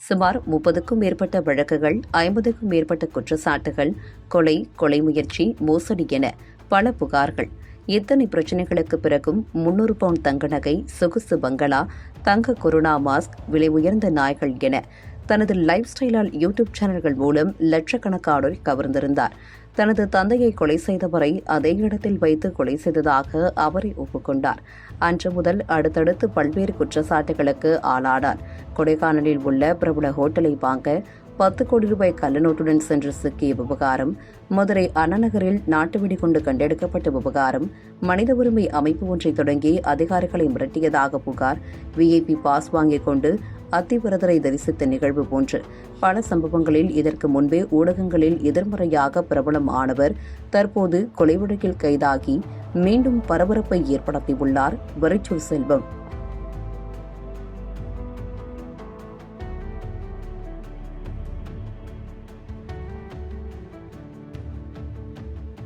சுமார் முப்பதுக்கும் மேற்பட்ட வழக்குகள் ஐம்பதுக்கும் மேற்பட்ட குற்றச்சாட்டுகள் கொலை கொலை முயற்சி மோசடி என பல புகார்கள். இத்தனை பிரச்சனைகளுக்கு பிறகும் முன்னூறு பவுண்ட் தங்க நகை சொகுசு பங்களா தங்க கொரோனா மாஸ்க் விலை உயர்ந்த நாய்கள் என தனது லைஃப் ஸ்டைலால் யூடியூப் சேனல்கள் மூலம் லட்சக்கணக்கானோரை கவர்ந்திருந்தார். தனது தந்தையை கொலை செய்தவரை அதே இடத்தில் வைத்து கொலை செய்ததாக அவரை ஒப்புக்கொண்டார். அன்று முதல் அடுத்தடுத்து பல்வேறு குற்றச்சாட்டுகளுக்கு ஆளானார். கொடைக்கானலில் உள்ள பிரபல ஹோட்டலை வாங்க பத்து கோடி ரூபாய் கள்ளநோட்டுடன் சென்று சிக்கிய விவகாரம் மதுரை அண்ணாநகரில் நாட்டு வெடிகுண்டு கண்டெடுக்கப்பட்ட விவகாரம் மனித உரிமை அமைப்பு ஒன்றை தொடங்கி அதிகாரிகளை மிரட்டியதாக புகார் விஐபி பாஸ் வாங்கிக் கொண்டு அத்திவரதரை தரிசித்த நிகழ்வு போன்று. பல சம்பவங்களில் இதற்கு முன்பே ஊடகங்களில் எதிர்மறையாக பிரபலம் ஆனவர் தற்போது கொலை வழக்கில் கைதாகி மீண்டும் பரபரப்பை ஏற்படுத்தியுள்ளார். வரிச்சூர் செல்வம்.